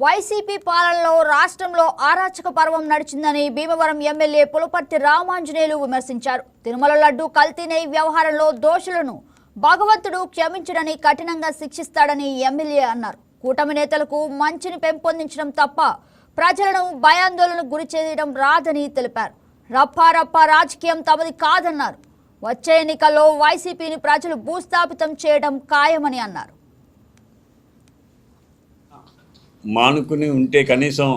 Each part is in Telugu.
వైసీపీ పాలనలో రాష్ట్రంలో ఆరాచక పర్వం నడిచిందని భీమవరం ఎమ్మెల్యే పులపర్తి రామాంజనేయులు విమర్శించారు. తిరుమల లడ్డు కల్తీనే వ్యవహారంలో దోషులను భగవంతుడు క్షమించడని కఠినంగా శిక్షిస్తాడని ఎమ్మెల్యే అన్నారు. కూటమి నేతలకు మంచిని పెంపొందించడం తప్ప ప్రజలను భయాందోళనకు గురి చేయడం రాదని తెలిపారు. రప్పా రప్పా రాజకీయం తమది కాదన్నారు. వచ్చే ఎన్నికల్లో వైసీపీని ప్రజలు భూస్థాపితం చేయడం ఖాయమని అన్నారు. మానుకుని ఉంటే కనీసం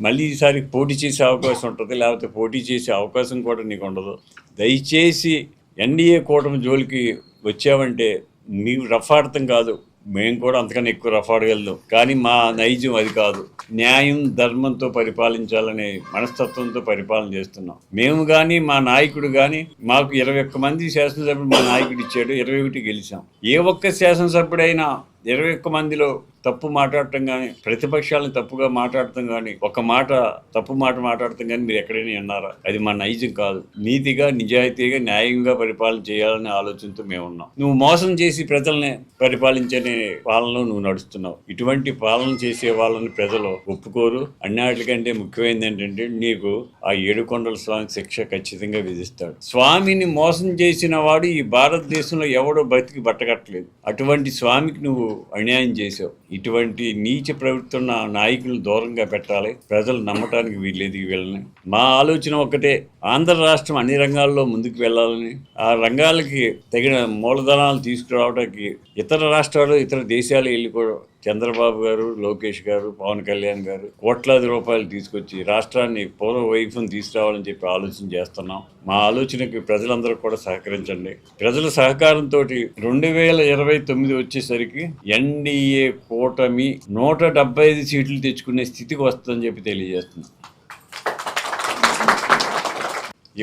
మళ్ళీ ఈసారి పోటీ చేసే అవకాశం ఉంటుంది లేకపోతే పోటీ చేసే అవకాశం కూడా నీకు ఉండదు. దయచేసి ఎన్డీఏ కూటమి జోలికి వచ్చావంటే నీవు రఫార్థం కాదు. మేము కూడా అంతకన్నా ఎక్కువ రఫాడగలం కానీ మా నైజం అది కాదు. న్యాయం ధర్మంతో పరిపాలించాలనే మనస్తత్వంతో పరిపాలన చేస్తున్నాం. మేము కానీ మా నాయకుడు కానీ మాకు ఇరవై ఒక్క మంది శాసనసభ్యులు మా నాయకుడు ఇచ్చాడు ఇరవై ఒకటి గెలిచాం. ఏ ఒక్క శాసనసభ్యుడైనా ఇరవై ఒక్క మందిలో తప్పు మాట్లాడటం కానీ ప్రతిపక్షాలను తప్పుగా మాట్లాడటం కానీ ఒక మాట తప్పు మాట మాట్లాడటం కానీ మీరు ఎక్కడైనా అన్నారా అది మా నైజం కాదు. నీతిగా నిజాయితీగా న్యాయంగా పరిపాలన చేయాలనే ఆలోచనతో మేము ఉన్నాం. నువ్వు మోసం చేసి ప్రజల్ని పరిపాలించనే పాలనలో నువ్వు నడుస్తున్నావు. ఇటువంటి పాలన చేసే వాళ్ళని ప్రజలు ఒప్పుకోరు. అన్నిటికంటే ముఖ్యమైనది ఏంటంటే నీకు ఆ ఏడుకొండల స్వామి శిక్ష ఖచ్చితంగా విధిస్తాడు. స్వామిని మోసం చేసిన వాడు ఈ భారతదేశంలో ఎవడో బతికి బట్టకట్టలేదు అటువంటి స్వామికి నువ్వు అన్యాయం చేసావు ఇటువంటి నీచ ప్రవృత్తి నాయకులను దూరంగా పెట్టాలి. ప్రజలు నమ్మటానికి వీల్లేదు వీళ్ళని. మా ఆలోచన ఒకటే ఆంధ్ర రాష్ట్రం అన్ని రంగాల్లో ముందుకు వెళ్ళాలని. ఆ రంగాలకి తగిన మూలధనాలు తీసుకురావడానికి ఇతర రాష్ట్రాలు ఇతర దేశాలు వెళ్ళి కూడా చంద్రబాబు గారు లోకేష్ గారు పవన్ కళ్యాణ్ గారు కోట్లాది రూపాయలు తీసుకొచ్చి రాష్ట్రాన్ని పూర్వ వైపును తీసుకురావాలని చెప్పి ఆలోచన చేస్తున్నాం. మా ఆలోచనకి ప్రజలందరూ కూడా సహకరించండి. ప్రజల సహకారంతో రెండు వేల ఇరవై తొమ్మిది వచ్చేసరికి ఎన్డీఏ కూటమి నూట డెబ్బై ఐదు సీట్లు తెచ్చుకునే స్థితికి వస్తుందని చెప్పి తెలియజేస్తున్నాం.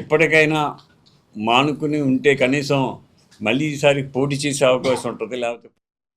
ఇప్పటికైనా మానుకుని ఉంటే కనీసం మళ్ళీ ఈసారి పోటీ చేసే అవకాశం ఉంటుంది లేకపోతే